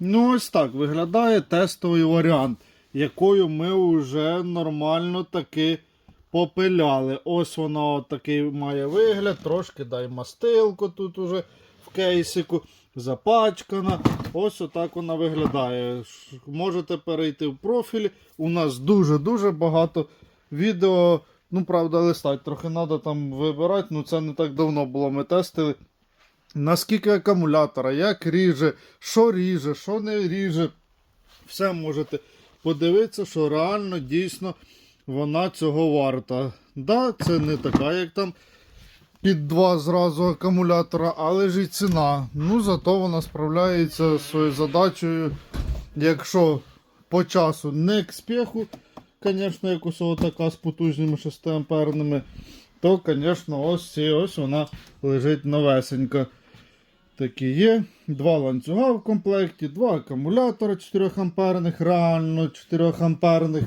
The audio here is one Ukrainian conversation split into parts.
Ну, ось так виглядає тестовий варіант, якою ми вже нормально таки попиляли. Ось воно такий має вигляд, трошки дай мастилку тут уже в кейсику, запачкана. Ось отак вона виглядає. Можете перейти в профіль. У нас дуже-дуже багато відео. Ну, правда, листати трохи треба там вибирати, ну це не так давно було. Ми тестили. Наскільки акумулятора, як ріже, що ріже, що не ріже. Все можете подивитися, що реально дійсно вона цього варта. Да, це не така, як там під два зразу акумулятора, але ж і ціна. Ну, зато вона справляється зі своєю задачею, якщо по часу не к спеху, звісно, як усього така з потужними 6 амперними, то, звісно, ось ці ось вона лежить новесенька. Такі є. Два ланцюга в комплекті, два акумулятора 4 амперних, реально 4 амперних.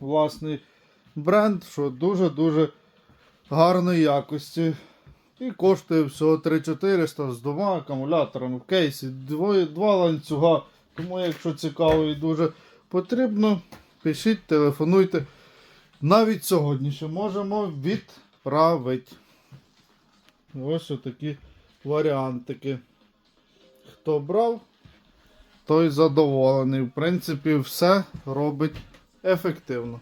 Власний бренд, що дуже-дуже гарної якості. І коштує всього 3400 з двома акумуляторами в кейсі, двоє, два ланцюга. Тому, якщо цікаво і дуже потрібно, пишіть, телефонуйте. Навіть сьогодні ще можемо відправити. Ось отакі варіантики. Хто брав, той задоволений. В принципі, все робить ефективно.